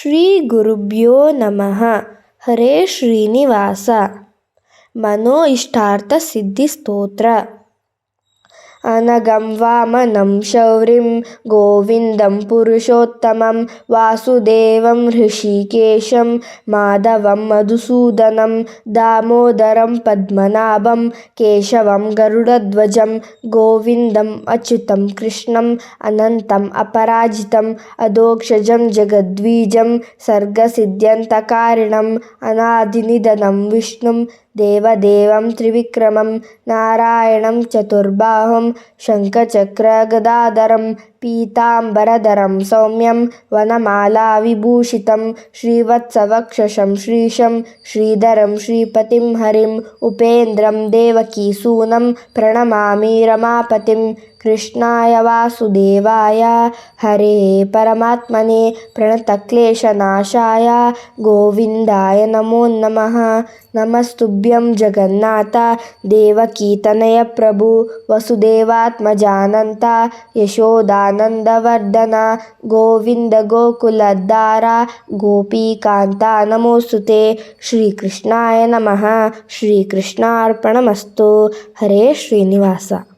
ಶ್ರೀ ಗುರುಭ್ಯೋ ನಮಃ. ಹರೇ ಶ್ರೀನಿವಾಸ. ಮನೋ ಇಷ್ಟಾರ್ಥ ಸಿದ್ಧಿ ಸ್ತೋತ್ರ. అనగం వామనం శౌరిం గోవిందం పురుషోత్తమం వాసుదేవం హృషికేశం మాధవం మధుసూదనం దామోదరం పద్మనాభం కేశవం గరుడధ్వజం గోవిందం అచ్యుతం కృష్ణం అనంతం అపరాజితం అదోక్షజం జగద్వీజం సర్గసిద్ధ్యంతకారిణం అనాదినిధనం విష్ణుం దేవదేవం త్రివిక్రమం నారాయణం చతుర్బాహుం शङ्खचक्रगदाधरं पीताम्बरधरं सौम्यं वनमालाविभूषितं श्रीवत्सवक्षशं श्रीशं श्रीधरं श्रीपतिं हरिम् उपेन्द्रं देवकीसूनं प्रणमामि रमापतिम् कृष्णाय वासुदेवाय। हरे परमात्मने प्रणतक्लेशनाशाय। गोविन्दाय नमो नमः। नमस्तुभ्यं जगन्नाथ। देवकीतनय प्रभु। वसुदेवात्मजानन्त। यशोदानन्दवर्धन। गोविन्द गोकुलद्दार गोपीकान्ता नमोऽस्तुते श्रीकृष्णाय नमः। श्रीकृष्णार्पणमस्तु। हरे श्रीनिवास।